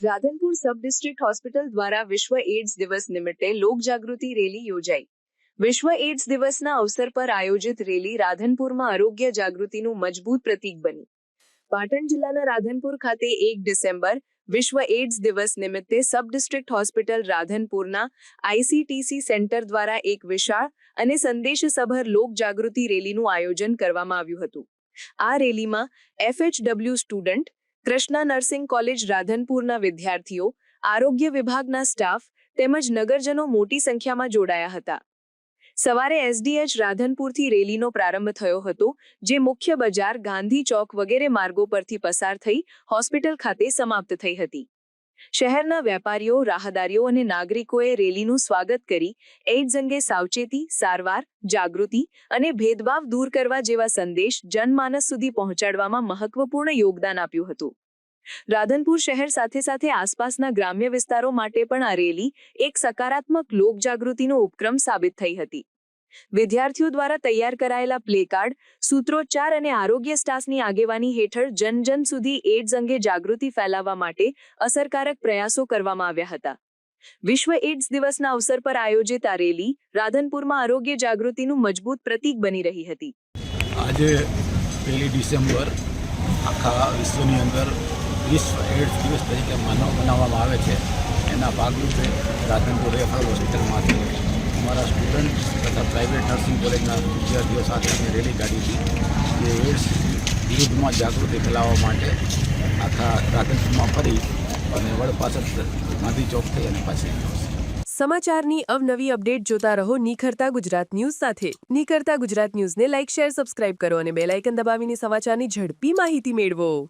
રાધનપુર સબ district hospital દ્વારા વિશ્વ AIDS દિવસ નિમિત્તે લોકજાગૃતિ રેલી યોજાઈ. વિશ્વ એડ્સ દિવસના અવસર પર આયોજિત રેલી રાધનપુરમાં આરોગ્ય જાગૃતિનું મજબૂત પ્રતીક બની. પાટણ જિલ્લાના રાધનપુર ખાતે એક ડિસેમ્બર વિશ્વ એડ્સ દિવસ નિમિત્તે સબ ડિસ્ટ્રિક્ટ હોસ્પિટલ રાધનપુરના આઈસીટીસી સેન્ટર દ્વારા એક વિશાળ અને સંદેશસભર લોકજાગૃતિ રેલીનું આયોજન કરવામાં આવ્યું હતું. આ રેલીમાં FHW student Krishna nursing college રાધનપુરના વિદ્યાર્થીઓ, આરોગ્ય વિભાગના સ્ટાફ તેમજ નગરજનો મોટી સંખ્યામાં જોડાયા હતા. સવારે એસડીએચ રાધનપુરથી રેલીનો પ્રારંભ થયો હતો, જે મુખ્ય બજાર ગાંધી ચોક વગેરે માર્ગો પરથી પસાર થઈ હોસ્પિટલ ખાતે સમાપ્ત થઈ હતી. શહેરના વેપારીઓ, રાહદારીઓ અને નાગરિકોએ રેલીનું સ્વાગત કરી એઇડ્સ અંગે સાવચેતી, સારવાર, જાગૃતિ અને ભેદભાવ દૂર કરવા જેવા સંદેશ જનમાનસ સુધી પહોંચાડવામાં મહત્વપૂર્ણ યોગદાન આપ્યું હતું. રાધનપુર શહેર સાથે સાથે આસપાસના ગ્રામ્ય વિસ્તારો માટે પણ આ રેલી એક સકારાત્મક લોકજાગૃતિનો ઉપક્રમ સાબિત થઈ હતી. વિદ્યાર્થીઓ દ્વારા તૈયાર કરાયેલા પ્લેકાર્ડ સૂત્રોચ્ચાર અને આરોગ્ય સ્ટાફની આગેવાની હેઠળ જન જન સુધી એડ્સ અંગે જાગૃતિ ફેલાવવા માટે અસરકારક પ્રયાસો કરવામાં આવ્યા હતા. વિશ્વ એડ્સ દિવસના અવસર પર આયોજિત આ રેલી રાધનપુરમાં આરોગ્ય જાગૃતિનું મજબૂત પ્રતીક બની રહી હતી. આજે પહેલી ડિસેમ્બર આખા વિશ્વની અંદર વિશ્વ એડ્સ દિવસ તરીકે મનાવવામાં આવે છે. એના ભાગરૂપે રાધનપુર હોસ્પિટલમાંથી પ્રાઇવેટ નર્સિંગ કોલેજના વિદ્યાર્થીઓ સાથે અમે રેલી કાઢી હતી જે એડ્સ વિરુદ્ધમાં જાગૃતિ ફેલાવવા માટે આખા રાધનપુરમાં ફરી અને વડ પાછળ ગાંધી ચોક અને પાછી સમાચારની અવનવી અપડેટ જોતા રહો નિખરતા ગુજરાત ન્યૂઝ સાથે. નિખરતા ગુજરાત ન્યૂઝને લાઇક, શેર, સબસ્ક્રાઇબ કરો અને બેલાઇકન દબાવીને સમાચારની ઝડપી માહિતી મેળવો.